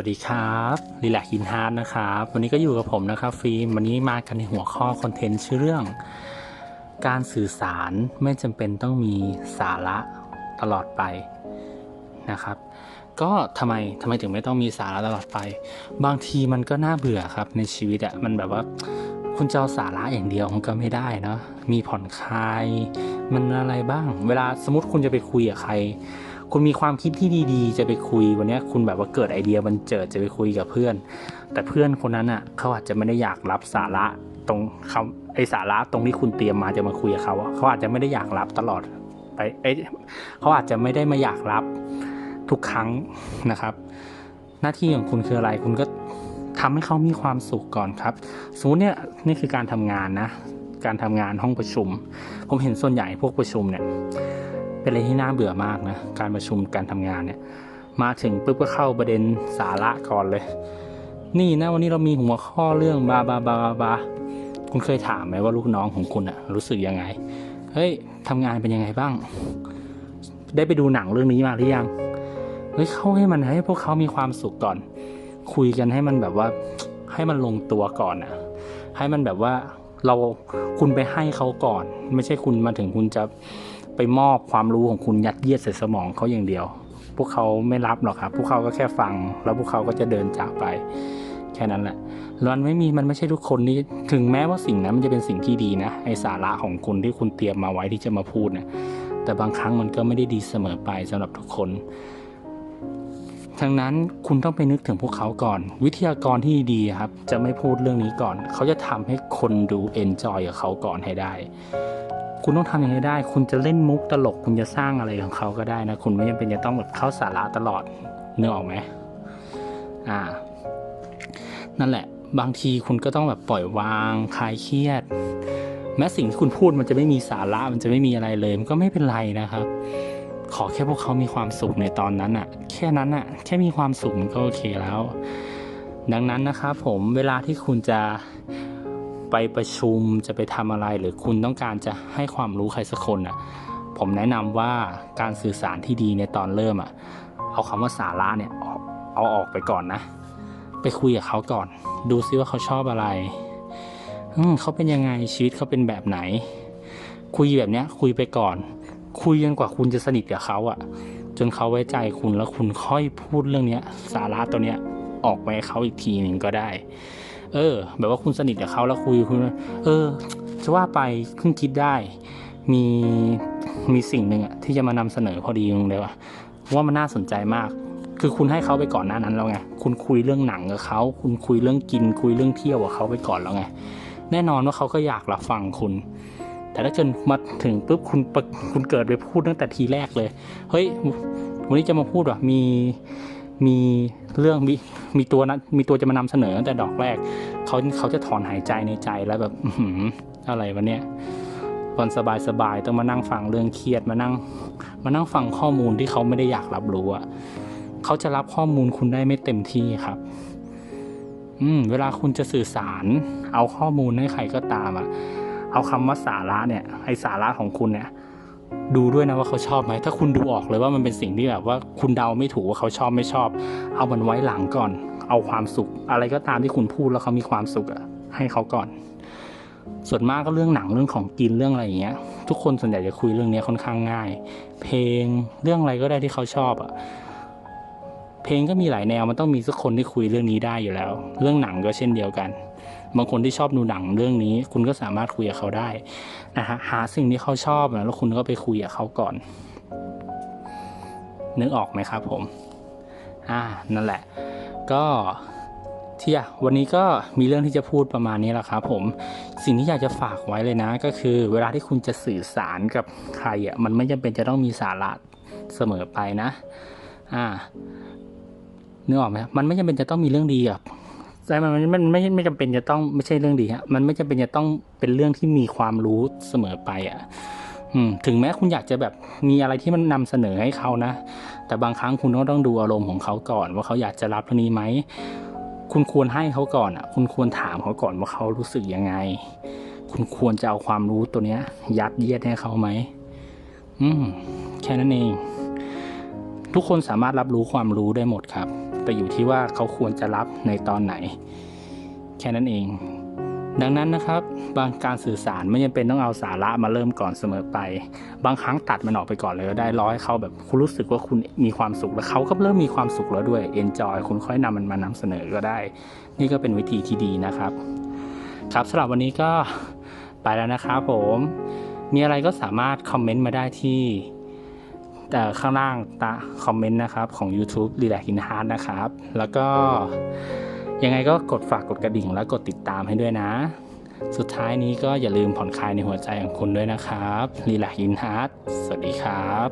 วัสดีครับรีแลกฮินฮาร์ดนะครับ วันนี้ก็อยู่กับผมนะครับฟิล์ม วันนี้มากันในหัวข้อคอนเทนต์ชื่อเรื่อง การสื่อสารไม่จำเป็นต้องมีสาระตลอดไปนะครับ ก็ทำไมทำไมถึงไม่ต้องมีสาระตลอดไป บางทีมันก็น่าเบื่อครับในชีวิตอะมันแบบว่าคุณจะเอาสาระอย่างเดียวมันก็ไม่ได้เนาะมีผ่อนคลาย มันอะไรบ้าง เวลาสมมติคุณจะไปคุยกับใคร คุณมีความคิดที่ดีๆ จะไปคุยวันนี้คุณแบบว่าเกิดไอเดียบันเจิดจะไปคุยกับเพื่อน แต่เพื่อนคนนั้นอะเขาอาจจะไม่ได้อยากรับสาระตรงคำไอสาระตรงที่คุณเตรียมมาจะมาคุยกับเขาเขาอาจจะไม่ได้อยากรับตลอดไปเอ้เขาอาจจะไม่ได้มาอยากรับทุกครั้งนะครับ หน้าที่ของคุณคืออะไรคุณก็ทำให้เขามีความสุขก่อนครับสมมติเนี่ยนี่คือการทำงานนะ การทำงานห้องประชุม ผมเห็นส่วนใหญ่พวกประชุมเนี่ย เป็นอะไรที่น่าเบื่อมากนะการประชุมการทำงานเนี่ย มาถึงปุ๊บก็เข้าประเด็นสาระก่อนเลย นี่นะวันนี้เรามีหัวข้อเรื่องบาบาบาบาบาคุณเคยถามไหมว่าลูกน้องของคุณอะรู้สึกยังไงเฮ้ยทำงานเป็นยังไงบ้าง ได้ไปดูหนังเรื่องนี้มาหรือยังเฮ้ยเข้าให้มันให้พวกเขามีความสุขก่อน คุยกันให้มันแบบว่าให้มันลงตัวก่อนอะให้มันแบบว่าเราคุณไปให้เขาก่อน ไม่ใช่คุณมาถึงคุณจะ ไปมอบความรู้ของคุณยัดเยียดใส่สมองเขาอย่างเดียว พวกเขาไม่รับหรอกครับ พวกเขาก็แค่ฟัง แล้วพวกเขาก็จะเดินจากไป แค่นั้นแหละแล้วมันไม่มีมันไม่ใช่ทุกคนที่ถึงแม้ว่าสิ่งนั้นมันจะเป็นสิ่งที่ดีนะไอสาระของคุณที่คุณเตรียมมาไว้ที่จะมาพูดนะแต่บางครั้งมันก็ไม่ได้ดีเสมอไปสำหรับทุกคนทั้งนั้นคุณต้องไปนึกถึงพวกเขาก่อน วิทยากรที่ดีครับ จะไม่พูดเรื่องนี้ก่อน เขาจะทำให้คนดูเอนจอยกับเขาก่อนให้ได้ คุณต้องทำยังไงได้ คุณจะเล่นมุกตลก คุณจะสร้างอะไรของเขาก็ได้นะ คุณไม่จำเป็นจะต้องแบบเข้าสาระตลอดเนื้อออกไหมอ่า นั่นแหละ บางทีคุณก็ต้องแบบปล่อยวางคลายเครียด แม้สิ่งที่คุณพูดมันจะไม่มีสาระ มันจะไม่มีอะไรเลย มันก็ไม่เป็นไรนะครับ ขอแค่พวกเขามีความสุขในตอนนั้นอะแค่นั้นอะ แค่มีความสุขมันก็โอเคแล้ว ดังนั้นนะครับผม เวลาที่คุณจะ ไปประชุมจะไปทำอะไรหรือคุณต้องการจะให้ความรู้ใครสักคนอะผมแนะนำว่าการสื่อสารที่ดีในตอนเริ่มอะเอาคำว่าสาระเนี่ยเอาออกไปก่อนนะ ไปคุยกับเขาก่อน ดูซิว่าเขาชอบอะไรอืมเขาเป็นยังไงชีวิตเขาเป็นแบบไหน คุยแบบเนี้ย คุยไปก่อน คุยจนกว่าคุณจะสนิทกับเขาอะจนเขาไว้ใจคุณแล้วคุณค่อยพูดเรื่องเนี้ย สาระตัวเนี้ยออกไปให้เขาอีกทีหนึ่งก็ได้ เออ แบบว่าคุณสนิทกับเขาแล้วคุยคุณเออจะว่าไปเพิ่งคิดได้ มีมีสิ่งหนึ่งอะที่จะมานำเสนอพอดีเลยว่าว่ามันน่าสนใจมาก คือคุณให้เขาไปก่อนหน้านั้นแล้วไงคุณคุยเรื่องหนังกับเขาคุณคุยเรื่องกิน คุยเรื่องเที่ยวกับเขาไปก่อนแล้วไงแน่นอนว่าเขาก็อยากรับฟังคุณ แต่ถ้าเกิดมาถึงปุ๊บคุณปะคุณเกิดไปพูดตั้งแต่ทีแรกเลย เฮ้ย วันนี้จะมาพูดว่ามี มีเรื่องมีมีตัวนะมีตัวจะมานำเสนอตั้งแต่ดอกแรกเขาเขาจะถอนหายใจในใจแล้วแบบอะไรวะเนี่ยวันสบายสบายๆต้องมานั่งฟังเรื่องเครียดมานั่ง มานั่งฟังข้อมูลที่เขาไม่ได้อยากรับรู้อะเขาจะรับข้อมูลคุณได้ไม่เต็มที่ครับ อืม เวลาคุณจะสื่อสาร เอาข้อมูลให้ใครก็ตามอะเอาคำว่าสาระเนี่ยไอสาระของคุณเนี่ย ดูด้วยนะว่าเขาชอบไหมถ้าคุณดูออกเลยว่ามันเป็นสิ่งที่แบบว่าคุณเดาไม่ถูกว่าเขาชอบไม่ชอบ เอามันไว้หลังก่อน เอาความสุข อะไรก็ตามที่คุณพูดแล้วเขามีความสุขอะให้เขาก่อน ส่วนมากก็เรื่องหนังเรื่องของกินเรื่องอะไรอย่างเงี้ย ทุกคนส่วนใหญ่จะคุยเรื่องนี้ค่อนข้างง่าย เพลงเรื่องอะไรก็ได้ที่เขาชอบอะเพลงก็มีหลายแนวมันต้องมีสักคนที่คุยเรื่องนี้ได้อยู่แล้ว เรื่องหนังก็เช่นเดียวกัน บางคนที่ชอบดูหนังเรื่องนี้ คุณก็สามารถคุยกับเขาได้นะฮะหาสิ่งที่เขาชอบนะแล้วคุณก็ไปคุยกับเขาก่อน นึกออกไหมครับผมอ่านั่นแหละ ก็ที่อะวันนี้ก็มีเรื่องที่จะพูดประมาณนี้แหละครับผมสิ่งที่อยากจะฝากไว้เลยนะ ก็คือเวลาที่คุณจะสื่อสารกับใครอะมันไม่จำเป็นจะต้องมีสาระเสมอไปนะ อ่านึกออกไหมมันไม่จำเป็นจะต้องมีเรื่องดีอะ ใช่มันมันมันไม่ไม่จำเป็นจะต้องไม่ใช่เรื่องดีฮะมันไม่จำเป็นจะต้องเป็นเรื่องที่มีความรู้เสมอไปอะถึงแม้คุณอยากจะแบบมีอะไรที่มันนำเสนอให้เขานะ แต่บางครั้งคุณก็ต้องดูอารมณ์ของเขาก่อน ว่าเขาอยากจะรับเรื่องนี้ไหม คุณควรให้เขาก่อนอะ คุณควรถามเขาก่อนว่าเขารู้สึกยังไง คุณควรจะเอาความรู้ตัวเนี้ย ยัดเยียดให้เขาไหมอืม แค่นั้นเอง ทุกคนสามารถรับรู้ความรู้ได้หมดครับ แต่อยู่ที่ว่าเขาควรจะรับในตอนไหน แค่นั้นเอง ดังนั้นนะครับ บางการสื่อสารไม่จำเป็นต้องเอาสาระมาเริ่มก่อนเสมอไป บางครั้งตัดมันออกไปก่อนเลยก็ได้ร้อยเขาแบบคุณรู้สึกว่าคุณมีความสุขแล้วเขาก็เริ่มมีความสุขแล้วด้วย enjoy คุณค่อยนำมันมานำเสนอก็ได้ นี่ก็เป็นวิธีที่ดีนะครับ ครับสำหรับวันนี้ก็ไปแล้วนะครับผมมีอะไรก็สามารถคอมเมนต์มาได้ที่ ข้างล่างตาคอมเมนต์นะครับของ YouTube r e l a x in Heart นะครับ แล้วก็ยังไงก็กดฝากกดกระดิ่งและกดติดตามให้ด้วยนะ สุดท้ายนี้ก็อย่าลืมผ่อนคลายในหัวใจของคุณด้วยนะครับ r e l a x in Heart สวัสดีครับ